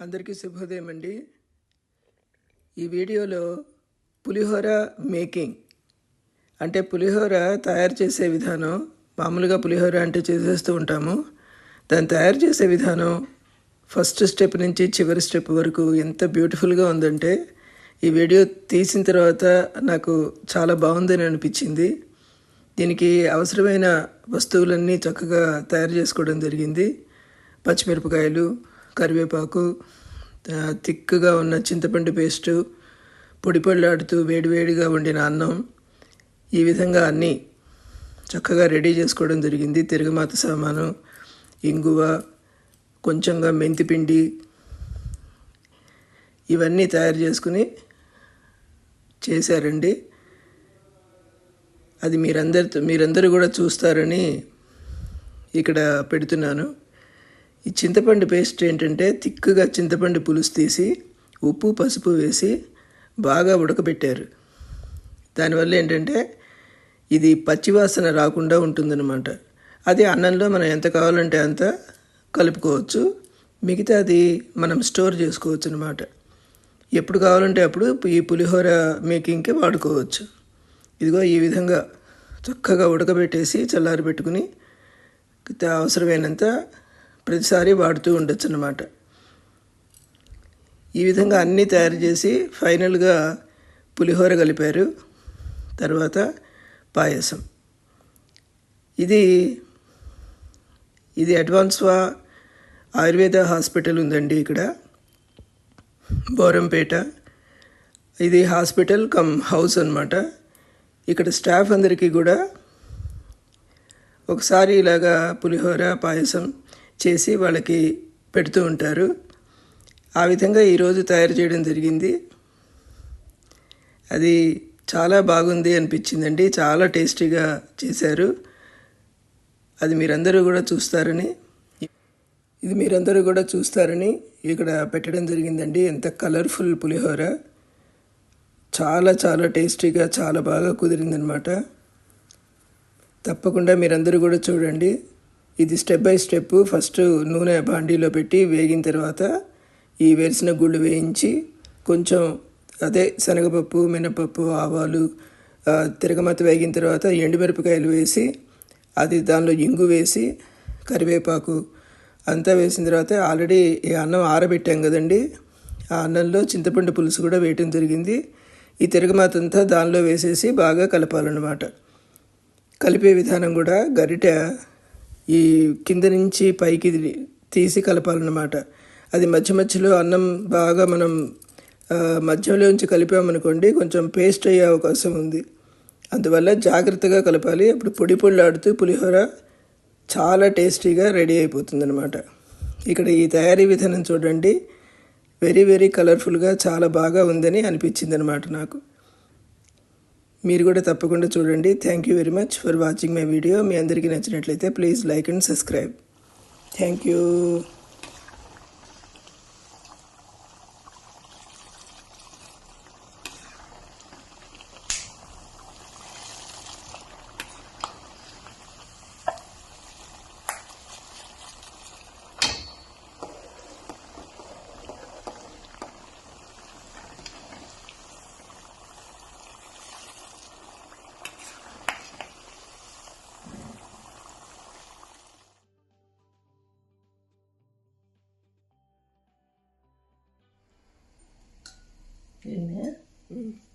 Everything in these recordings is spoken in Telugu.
అందరికీ శుభోదయం అండి. ఈ వీడియోలో పులిహోర మేకింగ్ అంటే పులిహోర తయారు చేసే విధానం మామూలుగా పులిహోర అంటే చేసేస్తూ ఉంటాము. దాన్ని తయారు చేసే విధానం ఫస్ట్ స్టెప్ నుంచి చివరి స్టెప్ వరకు ఎంత బ్యూటిఫుల్గా ఉందంటే ఈ వీడియో తీసిన తర్వాత నాకు చాలా బాగుందని అనిపించింది. దీనికి అవసరమైన వస్తువులన్నీ చక్కగా తయారు చేసుకోవడం జరిగింది. పచ్చిమిరపకాయలు కరివేపాకు ఆ, తిక్కుగా ఉన్న చింతపండు పేస్టు పొడిపొడిలాడుతూ వేడివేడిగా వండిన అన్నం ఈ విధంగా అన్నీ చక్కగా రెడీ చేసుకోవడం జరిగింది. తిరగమాత సామాను ఇంగువ కొంచెంగా మెంతిపిండి ఇవన్నీ తయారు చేసుకుని చేశారండి. అది మీరందరితో మీరందరూ కూడా చూస్తారని ఇక్కడ పెడుతున్నాను. ఈ చింతపండు పేస్ట్ ఏంటంటే తిక్కుగా చింతపండు పులుసు తీసి ఉప్పు పసుపు వేసి బాగా ఉడకబెట్టారు. దానివల్ల ఏంటంటే ఇది పచ్చివాసన రాకుండా ఉంటుందన్నమాట. అది అన్నంలో మనం ఎంత కావాలంటే అంత కలుపుకోవచ్చు. మిగతా అది మనం స్టోర్ చేసుకోవచ్చు అనమాట ఎప్పుడు కావాలంటే అప్పుడు ఈ పులిహోర మేకింగ్కి వాడుకోవచ్చు. ఇదిగో ఈ విధంగా చక్కగా ఉడకబెట్టేసి చల్లారి పెట్టుకుని అవసరమైనంత ప్రతిసారి వాడుతూ ఉండొచ్చు అన్నమాట. ఈ విధంగా అన్నీ తయారు చేసి ఫైనల్గా పులిహోర కలిపారు. తర్వాత పాయసం. ఇది ఇది అడ్వాన్స్వా ఆయుర్వేద హాస్పిటల్ ఉందండి ఇక్కడ. బోరంపేట. ఇది హాస్పిటల్ కమ్ హౌస్ అనమాట ఇక్కడ స్టాఫ్ అందరికీ కూడా ఒకసారి ఇలాగా పులిహోర పాయసం చేసి వాళ్ళకి పెడుతూ ఉంటారు. ఆ విధంగా ఈరోజు తయారు చేయడం జరిగింది. అది చాలా బాగుంది అనిపించిందండి. చాలా టేస్టీగా చేశారు. అది మీరందరూ కూడా చూస్తారని. ఇది మీరందరూ కూడా చూస్తారని ఇక్కడ పెట్టడం జరిగిందండి. ఎంత కలర్ఫుల్ పులిహోర. చాలా చాలా టేస్టీగా చాలా బాగా కుదిరిందనమాట తప్పకుండా మీరందరూ కూడా చూడండి. ఇది స్టెప్ బై స్టెప్ ఫస్ట్ నూనె బాండీలో పెట్టి వేగిన తర్వాత ఈ వేసిన గుళ్ళు వేయించి కొంచెం అదే శనగపప్పు మినపప్పు ఆవాలు తిరగమత వేగిన తర్వాత ఎండుమిరపకాయలు వేసి అది దానిలో ఇంగు వేసి కరివేపాకు అంతా వేసిన తర్వాత ఆల్రెడీ ఈ అన్నం ఆరబెట్టాం కదండి. ఆ అన్నంలో చింతపండు పులుసు కూడా వేయటం జరిగింది. ఈ తిరగమాత అంతా దానిలో వేసేసి బాగా కలపాలన్నమాట. కలిపే విధానం కూడా గరిట ఈ కింద నుంచి పైకి తీసి కలపాలన్నమాట. అది మధ్య మధ్యలో అన్నం బాగా మనం మధ్యలో మధ్యలోంచి కలిపామనుకోండి కొంచెం పేస్ట్ అయ్యే అవకాశం ఉంది. అందువల్ల జాగ్రత్తగా కలపాలి. అప్పుడు పొడి పొడిలాడుతూ పులిహోర చాలా టేస్టీగా రెడీ అయిపోతుందన్నమాట. ఇక్కడ ఈ తయారీ విధానం చూడండి. వెరీ వెరీ కలర్ఫుల్గా చాలా బాగా ఉందని అనిపించింది అనమాట నాకు. మీరు కూడా తప్పకుండా చూడండి. Thank you very much for watching my video మీ అందరికీ నచ్చినట్లయితే please like and subscribe thank you Amen. Mm.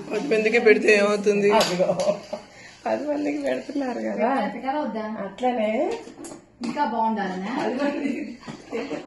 పది మందికి పెడితే ఏమవుతుంది? పది మందికి పెడుతున్నారు కదా. అట్లనే. ఇంకా బాగుండాలనే?